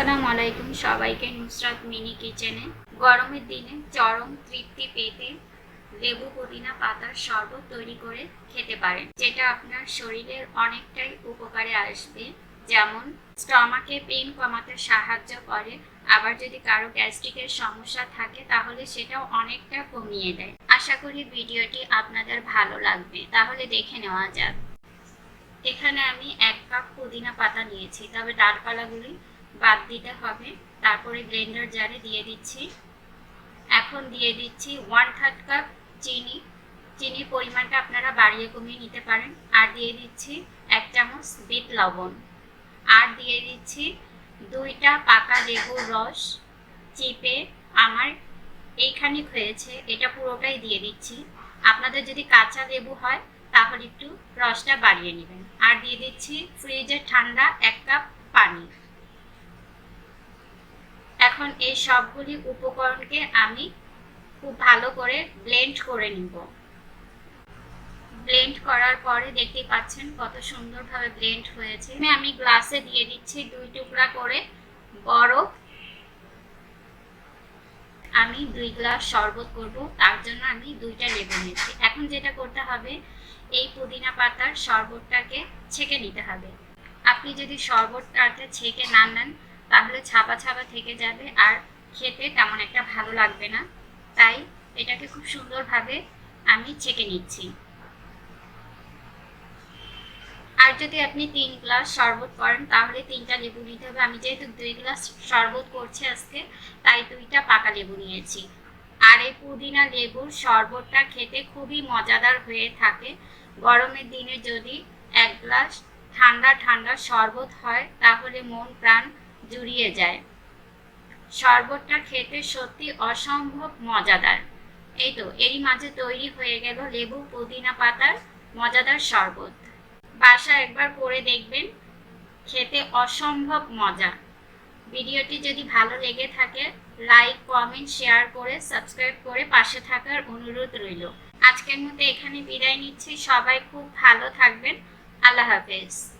আসসালামু আলাইকুম সবাইকে নুসরাত মিনি কিচেনে। গরমের দিনে চরম তৃপ্তি পেতে লেবু পুদিনা পাতার শরবত তৈরি করে খেতে পারেন, যেটা আপনার শরীরের অনেকটাই উপকারে আসবে। যেমন, স্টমাকে পেন কমাতে সাহায্য করে, আবার যদি কারও গ্যাস্ট্রিকের সমস্যা থাকে তাহলে সেটাও অনেকটা কমিয়ে দেয়। আশা করি ভিডিওটি আপনাদের ভালো লাগবে। তাহলে দেখে নেওয়া যাক। এখানে আমি এক কাপ পুদিনা পাতা নিয়েছি, তবে ডালপালাগুলি বাদ দিতে হবে। তারপরে ব্লেন্ডার জারে দিয়ে দিচ্ছি। এখন দিয়ে দিচ্ছি ওয়ান থার্ড কাপ চিনি। চিনির পরিমাণটা আপনারা বাড়িয়ে কমিয়ে নিতে পারেন। আর দিয়ে দিচ্ছি এক চামচ বিট লবণ। আর দিয়ে দিচ্ছি দুইটা পাকা লেবুর রস। চিপে আমার এইখানে হয়েছে। এটা পুরোটাই দিয়ে দিচ্ছি। আপনাদের যদি কাঁচা লেবু হয়, তাহলে একটু রসটা বাড়িয়ে নেবেন। আর দিয়ে দিচ্ছি ফ্রিজের ঠান্ডা এক কাপ পানি। এখন এই সবগুলি উপকরণকে আমি খুব ভালো করে ব্লেন্ড করে নিব। ব্লেন্ড করার পরে দেখতে পাচ্ছেন কত সুন্দরভাবে ব্লেন্ড হয়েছে। আমি গ্লাসে দিয়ে দিচ্ছি দুই টুকরা করে বরফ আমি দুই গ্লাস শরবত করব, তার জন্য আমি দুইটা লেবু নিয়েছি এখন যেটা করতে হবে, এই পুদিনা পাতার শরবতটাকে ছেঁকে নিতে হবে। আপনি যদি শরবতটাকে ছেঁকে না নেন তাহলে ছাপা ছাপা থেকে যাবে আর খেতে তেমন একটা ভালো লাগবে না। তাই এটাকে খুব সুন্দরভাবে আমি ছেঁকে নিচ্ছি। আর যদি আপনি তিন গ্লাস শরবত করেন, তাহলে তিনটা লেবু নিতে হবে। আমি যেহেতু দুই গ্লাস শরবত করছি আজকে, তাই দুইটা পাকা লেবু নিয়েছি। আর এই পুদিনা লেবুর শরবতটা খেতে খুবই মজাদার হয়ে থাকে। গরমের দিনে যদি এক গ্লাস ঠান্ডা ঠান্ডা শরবত হয়, তাহলে মন প্রাণ জুড়িয়ে যায়। শরবতটা খেতে সত্যি অসম্ভব মজাদার। এই তো, এরই মাঝে তৈরি হয়ে গেল লেবু পুদিনা পাতার মজাদার শরবত। বাসা একবার করে দেখবেন, খেতে অসম্ভব মজা। ভিডিওটি যদি ভালো লেগে থাকে, লাইক, কমেন্ট, শেয়ার করে সাবস্ক্রাইব করে পাশে থাকার অনুরোধ রইল। আজকের মতো এখানে বিদায় নিচ্ছি। সবাই খুব ভালো থাকবেন। আল্লাহ হাফেজ।